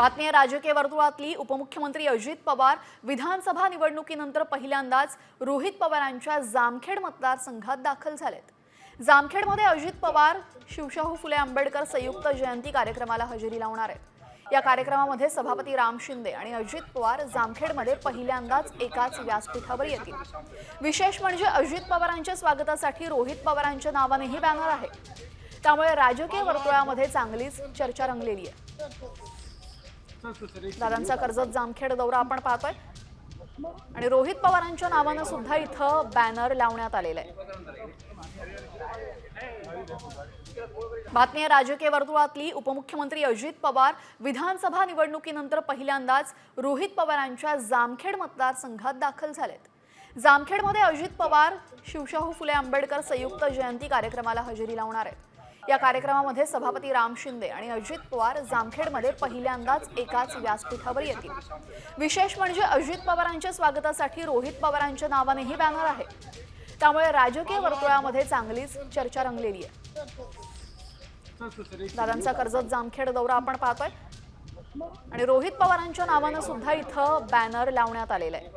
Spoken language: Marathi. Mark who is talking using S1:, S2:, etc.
S1: बातमी आहे राजकीय वर्तुळातली उपमुख्यमंत्री अजित पवार विधानसभा निवडणुकीनंतर पहिल्यांदाच रोहित पवारांच्या जामखेड मतदारसंघात दाखल झालेत. जामखेडमध्ये अजित पवार शिवशाहू फुले आंबेडकर संयुक्त जयंती कार्यक्रमाला हजेरी लावणार आहेत. या कार्यक्रमामध्ये सभापती राम शिंदे आणि अजित पवार जामखेडमध्ये पहिल्यांदाच एकाच व्यासपीठावर येतील. विशेष म्हणजे अजित पवारांच्या स्वागतासाठी रोहित पवारांच्या नावानेही बॅनर आहे. त्यामुळे राजकीय वर्तुळामध्ये चांगलीच चर्चा रंगलेली आहे. दादांचा कर्जत जामखेड दौरा आपण पाहतोय. आणि रोहित पवारांच्या नावानं सुद्धा इथं बॅनर लावण्यात आलेला आहे. बातमी राजकीय वर्तुळातली. उपमुख्यमंत्री अजित पवार विधानसभा निवडणुकीनंतर पहिल्यांदाच रोहित पवारांच्या जामखेड मतदारसंघात दाखल झालेत. जामखेडमध्ये अजित पवार शिवशाहू फुले आंबेडकर संयुक्त जयंती कार्यक्रमाला हजेरी लावणार आहेत. या कार्यक्रमामध्ये सभापती राम शिंदे आणि अजित पवार जामखेडमध्ये पहिल्यांदाच एकाच व्यासपीठावर येतील. विशेष म्हणजे अजित पवारांच्या स्वागतासाठी रोहित पवारांच्या नावानेही बॅनर आहे. त्यामुळे राजकीय वर्तुळामध्ये चांगलीच चर्चा रंगलेली आहे. दादांचा कर्जत जामखेड दौरा आपण पाहतोय. आणि रोहित पवारांच्या नावानं सुद्धा इथं बॅनर लावण्यात आलेलं आहे.